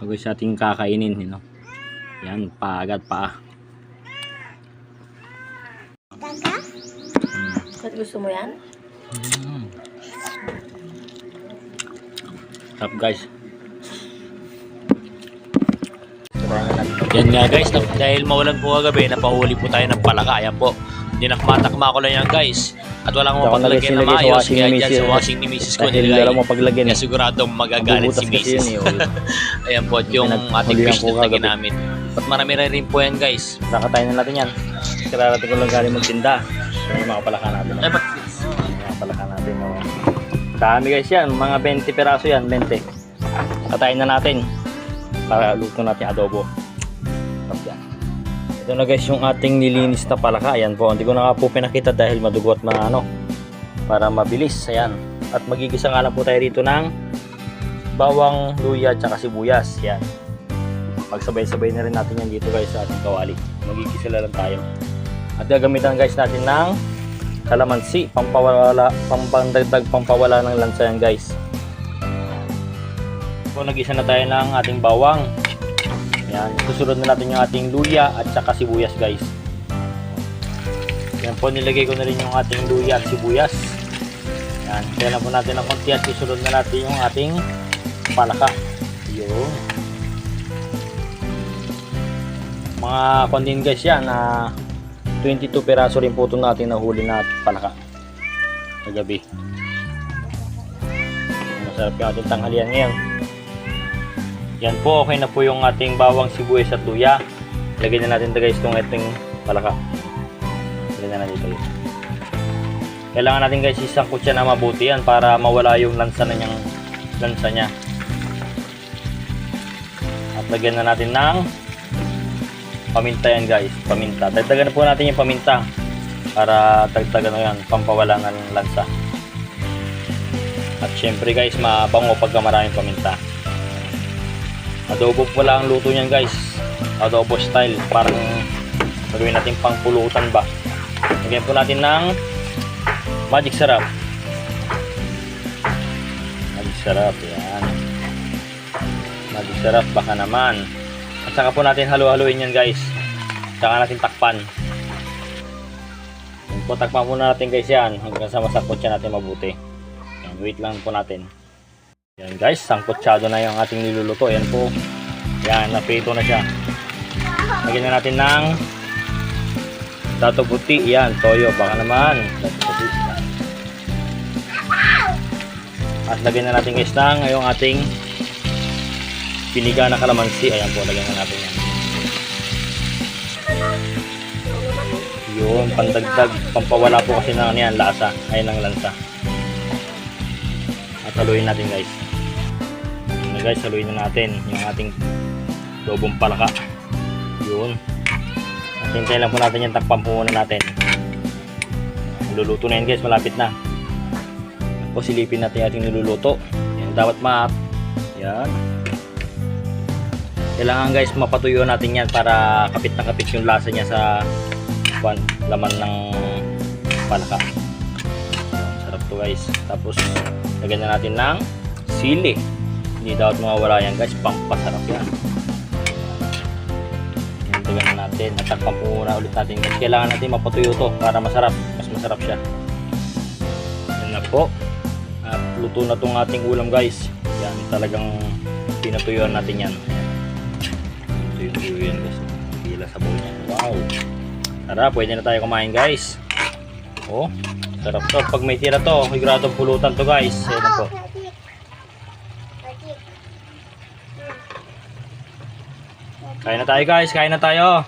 Ito guys ating kakainin. You know? Yan, paagad pa. Ba't gusto mo yan? Mm. Sarap guys. Yan nga guys, dahil mawalan po kagabi, napahuli po tayo ng palaka. Ayan po. Dinakmatakma ko lang yan guys. At wala akong Ako mapaglagyan na maayos. washing Kaya dyan sa washing ni Mrs. ko nilagay. Kaya siguradong magagalit si Mrs. eh. Ayan po, yung ating fish na ginamit. At marami rin rin po yan guys. Nakatayin na natin yan. Kararating ko lang galing magtinda. Yung mga palaka natin. Ay, ba't? Mga palaka natin. Oh. Dami guys yan. Mga 20 peraso yan. 20. Katayin na natin. Para luto natin adobo. Tapos yan. Ito na guys yung ating nilinis na palaka. Ayan po. Hindi ko na po pinakita dahil madugo at maano. Para mabilis. Ayan. At magigisa nga lang po tayo rito ng bawang, luya, at sibuyas. Yan. Pagsabay-sabay na rin natin yan dito guys sa ating kawali. Magigisa lang tayo. At gagamitan guys natin ng kalamansi, pampawala, pampandagdag pampawala ng lansa yan guys. So nagisa na tayo ng ating bawang. Yan, susunod na natin yung ating luya at saka sibuyas guys. Yan po, nilagay ko na rin yung ating luya at sibuyas. Yan, kaya lang po natin ng konti at susunod na natin yung ating palaka. Yun. Mga kondin guys yan na 22 peraso rin po ito natin nahuli na palaka kagabi. Masarap yung ating tanghalian ngayon. Yan po, okay na po yung ating bawang sibuyas at luya. Lagyan na natin ito guys itong ating palaka. Lagyan na natin ito. Kailangan natin guys isangkot siya na mabuti yan para mawala yung lansa na niyang lansa niya. At lagyan na natin ng paminta yan guys. Paminta. Dagdagan na po natin yung paminta para dagdagan na yan. Pampawala ng lansa. At syempre guys, mabango pagka maraming paminta. Adobo pala ang luto niyan guys. Adobo style. Parang gagawin natin pang pulutan ba. Lagyan po natin ng magic sarap. Magic sarap. Yan. Magic sarap baka naman. At saka po natin halu-haluin yan guys. Saka natin takpan. Yan po, takpan muna natin guys yan. Hanggang sa masakot siya natin mabuti. Yan, wait lang po natin. Yan guys, sangkotsado na yung ating niluluto. Yan po. Yan, naprito na siya. Lagyan na natin ng dato puti. Yan, toyo. Baka naman. At lagyan na natin guys ng yung ating piniga na kalamansi. Ayan po, lagyan na natin yan. Yun, pandagdag. Pampawala po kasi ng yan, lasa. Ay, ng lansa. At haluin natin guys. Yun na guys, haluin na natin yung ating lobong palaka. Yun. At hintayin lang po natin yung takpan po muna natin. Luluto na yan guys, malapit na. O silipin natin yung ating niluluto. Yan, dapat ma Yan. Kailangan guys mapatuyo natin yan para kapit na kapit yung lasa niya sa laman ng palaka. Yan, sarap to guys. Tapos lagyan na natin ng sili. Hindi dapat mawawala yan guys, pampasarap yan. Lagyan na natin. Natakpan po muna ulit natin kasi kailangan natin mapatuyo to para masarap. Mas masarap siya. Yan na po. At luto na tong ating ulam guys. Yan talagang pinatuyuan natin yan. Tuyo-tuyo yan guys. Pila sa bowl niya. Wow. Tara, pwede na tayo kumain guys. Oh, sarap to. Pag may tira to, higradong pulutan to guys. Ayan na po. Kain na tayo guys, kain na tayo.